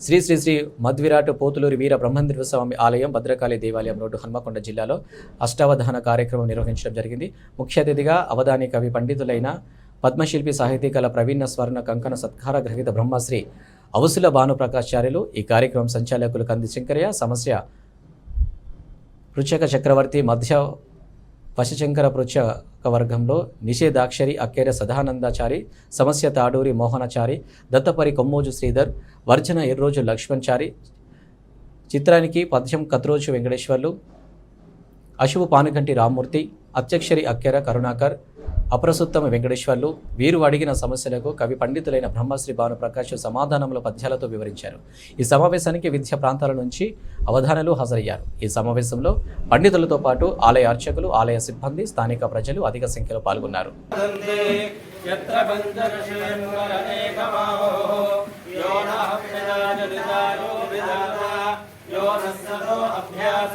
శ్రీ శ్రీ శ్రీ మధ్విరాట్ పోతులూరి వీర బ్రహ్మేంద్ర స్వామి ఆలయం భద్రకాళి దేవాలయం రోడ్డు హన్మకొండ జిల్లాలో అష్టావధాన కార్యక్రమం నిర్వహించడం జరిగింది. ముఖ్య అతిథిగా అవధాని కవి పండితులైన పద్మశిల్పి సాహితీకళ ప్రవీణ స్వర్ణ కంకణ సత్కార గ్రహీత బ్రహ్మశ్రీ అవసుల భానుప్రకాశార్యులు ఈ కార్యక్రమం సంచాలకులు కంది శంకరయ్య సమస్య పృచ్ఛక చక్రవర్తి మధ్య పశుశంకర పృచ్ఛక వర్గంలో నిషేధాక్షరి అక్కేర సదానందాచారి సమస్య తాడూరి మోహనాచారి దత్తపరి కొమ్మోజు శ్రీధర్ వర్జన ఎర్రోజు లక్ష్మణ్చారి చిత్రానికి పద్యం కత్రోజు వెంకటేశ్వర్లు అశువు పానుగంటి రామ్మూర్తి అత్యక్షరి అక్కెర కరుణాకర్ అప్రసుత్తమ వెంకటేశ్వర్లు వీరు అడిగిన సమస్యలకు కవి పండితులైన బ్రహ్మశ్రీ భానుప్రకాష్ సమాధానముల పద్యాలతో వివరించారు. ఈ సమావేశానికి విద్యా ప్రాంతాల నుంచి అవధానలు హాజరయ్యారు. ఈ సమావేశంలో పండితులతో పాటు ఆలయ అర్చకులు ఆలయ సిబ్బంది స్థానిక ప్రజలు అధిక సంఖ్యలో పాల్గొన్నారు. అభ్యాస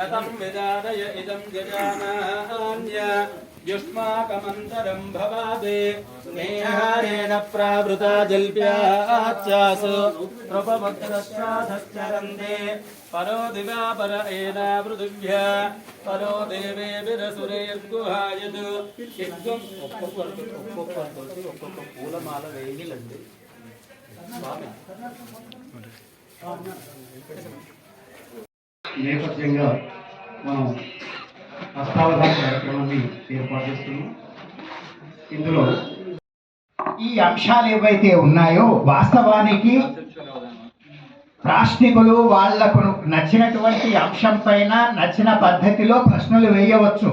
కథం విదారయ ఇదం గజానాన్య యుష్మాకమంతరం భవాదే స్నేహారేణ ప్రావృత జల్ప్యాచాసు కృపభక్తరశ్రాధశ్చరందే పరో దివా పర ఏనా పృథివ్యా పరో దేవే విరసురేర్గుహాయదు ఒక్కొక్కరికి ఒక్కొక్కరికి ఒక్కొక్క పూలమాల వేయలండి స్వామి నేపథ్యంగా మనం అష్టావధాన కార్యక్రమాన్ని ఏర్పాటు చేస్తున్నాం. ఇందులో ఈ అంశాలు ఏవైతే ఉన్నాయో వాస్తవానికి ప్రాశ్నికులు వాళ్ళకు నచ్చినటువంటి అంశం పైన నచ్చిన పద్ధతిలో ప్రశ్నలు వేయవచ్చు.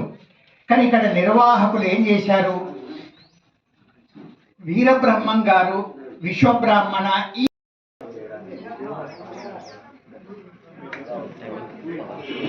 కానీ ఇక్కడ నిర్వాహకులు ఏం చేశారు? వీరబ్రహ్మం గారు విశ్వబ్రాహ్మణ ఈ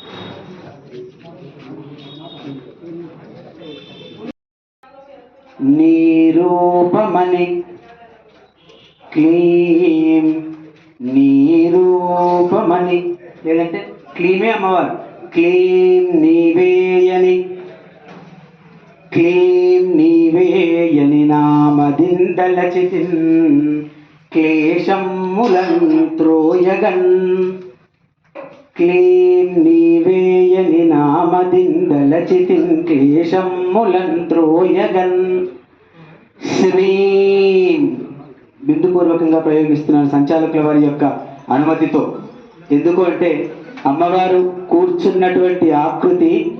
కదండి నీరూపమణి. క్లీం నీరూపమణి. లేదంటే క్లీమే అమ్మవారు. క్లీం నీవేయని. క్లీం నీవేయని నామదిందలచితిన్. క్లేశం క్లేశములం త్రోయగన్. క్లీం నీ నీవేయని నామదిందలచితిన్ క్లేశములం త్రోయగన్ శ్రీం బిందుపూర్వకంగా ప్రయోగిస్తున్న సంచాలకుల వారి యొక్క అనుమతితో. ఎందుకు అంటే అమ్మవారు కూర్చున్నటువంటి ఆకృతి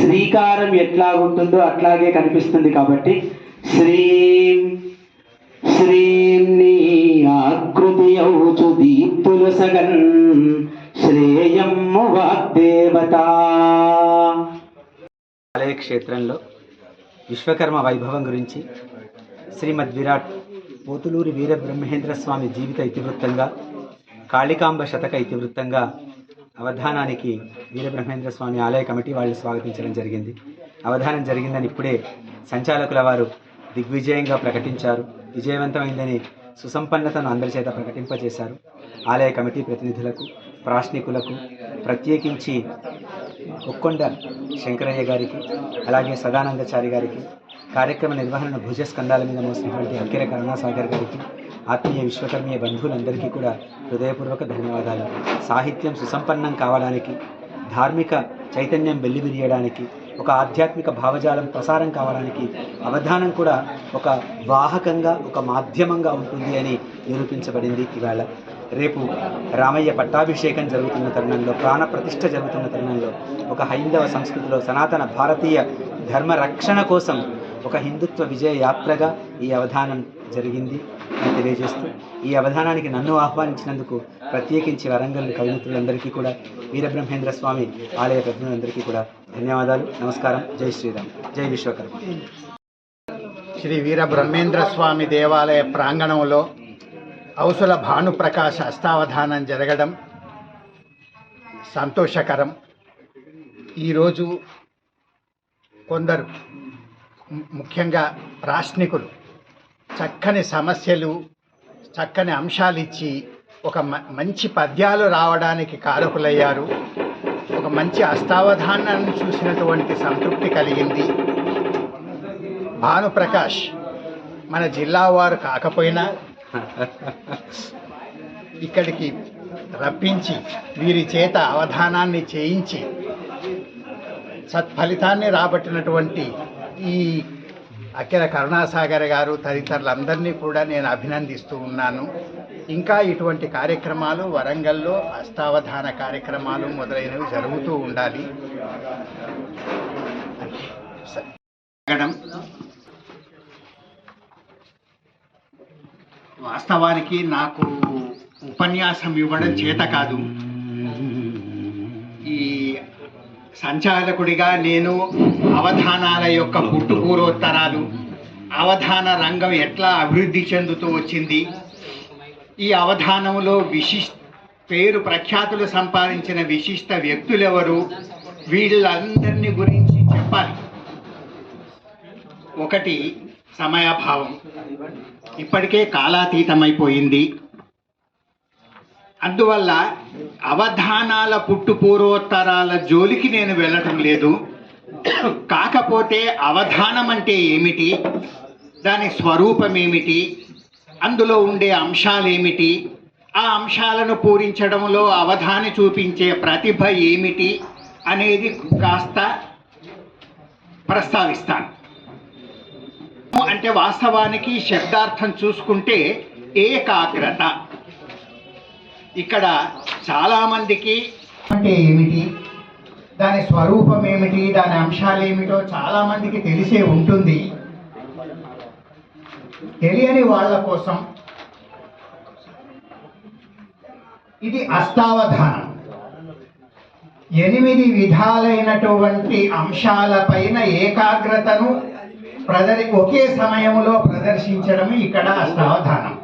శ్రీకారం ఎట్లా ఉంటుందో అట్లాగే కనిపిస్తుంది కాబట్టి శ్రీం శ్రీ క్షేత్రంలో విశ్వకర్మ వైభవం గురించి శ్రీమద్ విరాట్ పోతులూరి వీరబ్రహ్మేంద్ర స్వామి జీవిత ఇతివృత్తంగా కాళికాంబ శతక ఇతివృత్తంగా అవధానానికి వీరబ్రహ్మేంద్ర స్వామి ఆలయ కమిటీ వాళ్ళు స్వాగతించడం జరిగింది. అవధానం జరిగిందని ఇప్పుడే సంచాలకుల వారు దిగ్విజయంగా ప్రకటించారు. విజయవంతమైందని సుసంపన్నతను అందరి చేత ప్రకటింపజేశారు. ఆలయ కమిటీ ప్రతినిధులకు ప్రాశ్నికులకు ప్రత్యేకించి ఒక్కొండ శంకరయ్య గారికి అలాగే సదానందచారి గారికి కార్యక్రమ నిర్వహణను భుజస్కంధాల మీద మోసినటువంటి అక్కిర కరుణాసాగర్ గారికి ఆత్మీయ విశ్వకర్మీయ బంధువులందరికీ కూడా హృదయపూర్వక ధన్యవాదాలు. సాహిత్యం సుసంపన్నం కావడానికి ధార్మిక చైతన్యం వెల్లివిరియడానికి ఒక ఆధ్యాత్మిక భావజాలం ప్రసారం కావడానికి అవధానం కూడా ఒక వాహకంగా ఒక మాధ్యమంగా ఉంటుంది అని నిరూపించబడింది ఇవాళ రేపు రామయ్య పట్టాభిషేకం జరుగుతున్న తరుణంలో ప్రాణప్రతిష్ఠ జరుగుతున్న తరుణంలో ఒక హైందవ సంస్కృతిలో సనాతన భారతీయ ధర్మ రక్షణ కోసం ఒక హిందుత్వ విజయ యాత్రగా ఈ అవధానం జరిగింది అని తెలియజేస్తూ ఈ అవధానానికి నన్ను ఆహ్వానించినందుకు ప్రత్యేకించి వరంగల్ కవిమిత్రులందరికీ కూడా వీరబ్రహ్మేంద్ర స్వామి ఆలయ పెద్దలందరికీ కూడా ధన్యవాదాలు. నమస్కారం. జై శ్రీరామ్. జై విశ్వకర్మ. శ్రీ వీర బ్రహ్మేంద్ర స్వామి దేవాలయ ప్రాంగణంలో ఔసుల భానుప్రకాశ అష్టావధానం జరగడం సంతోషకరం. ఈరోజు కొందరు ముఖ్యంగా ప్రాశ్నికులు చక్కని సమస్యలు చక్కని అంశాలు ఇచ్చి ఒక మ- మంచి పద్యాలు రావడానికి కారకులయ్యారు. ఒక మంచి అష్టావధానాన్ని చూసినటువంటి సంతృప్తి కలిగింది. భానుప్రకాష్ మన జిల్లా వారు కాకపోయినా ఇక్కడికి రప్పించి వీరి చేత అవధానాన్ని చేయించి సత్ఫలితాన్ని రాబట్టినటువంటి ఈ అఖిల కరుణాసాగర్ గారు తదితరులందరినీ కూడా నేను అభినందిస్తూ ఉన్నాను. ఇంకా ఇటువంటి కార్యక్రమాలు వరంగల్లో అష్టావధాన కార్యక్రమాలు మొదలైనవి జరుగుతూ ఉండాలి. వాస్తవానికి నాకు ఉపన్యాసం ఇవ్వడం చేత కాదు. ఈ సంచాలకుడిగా నేను అవధానాల యొక్క పుట్టుపూర్వోత్తరాలు అవధాన రంగం ఎట్లా అభివృద్ధి చెందుతూ వచ్చింది ఈ అవధానంలో విశిష్ పేరు ప్రఖ్యాతులు సంపాదించిన విశిష్ట వ్యక్తులెవరు వీళ్ళందరినీ గురించి చెప్పాలి. ఒకటి సమయాభావం. ఇప్పటికే కాలాతీతమైపోయింది. అందువల్ల అవధానాల పుట్టు పూర్వోత్తరాల జోలికి నేను వెళ్ళటం లేదు. కాకపోతే అవధానం అంటే ఏమిటి? దాని స్వరూపం ఏమిటి అందులో ఉండే అంశాలు ఏమిటి ఆ అంశాలను పూరించడంలో అవధాని చూపించే ప్రతిభ ఏమిటి? అనేది కాస్త ప్రస్తావిస్తాను. అంటే వాస్తవానికి శబ్దార్థం చూసుకుంటే ఏకాగ్రత. ఇక్కడ చాలామందికి అంటే ఏమిటి? దాని స్వరూపం ఏమిటి? దాని అంశాలు ఏమిటో చాలామందికి తెలిసే ఉంటుంది. తెలియని వాళ్ళ కోసం. ఇది అష్టావధానం. ఎనిమిది విధాలైనటువంటి అంశాలపైన ఏకాగ్రతను ప్రదర్ ఒకే సమయంలో ప్రదర్శించడం ఇక్కడ అష్టావధానం.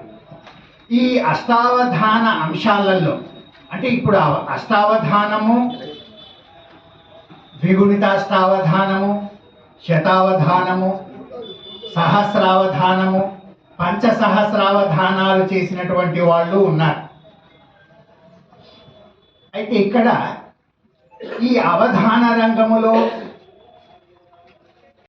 ఈ అష్టావధాన అంశాలలో అంటే ఇప్పుడు అష్టావధానము ద్విగుణితాష్టావధానము శతావధానము సహస్రావధానము పంచసహస్రావధానాలు చేసినటువంటి వాళ్ళు ఉన్నారు. అయితే ఇక్కడ ఈ అవధాన రంగములో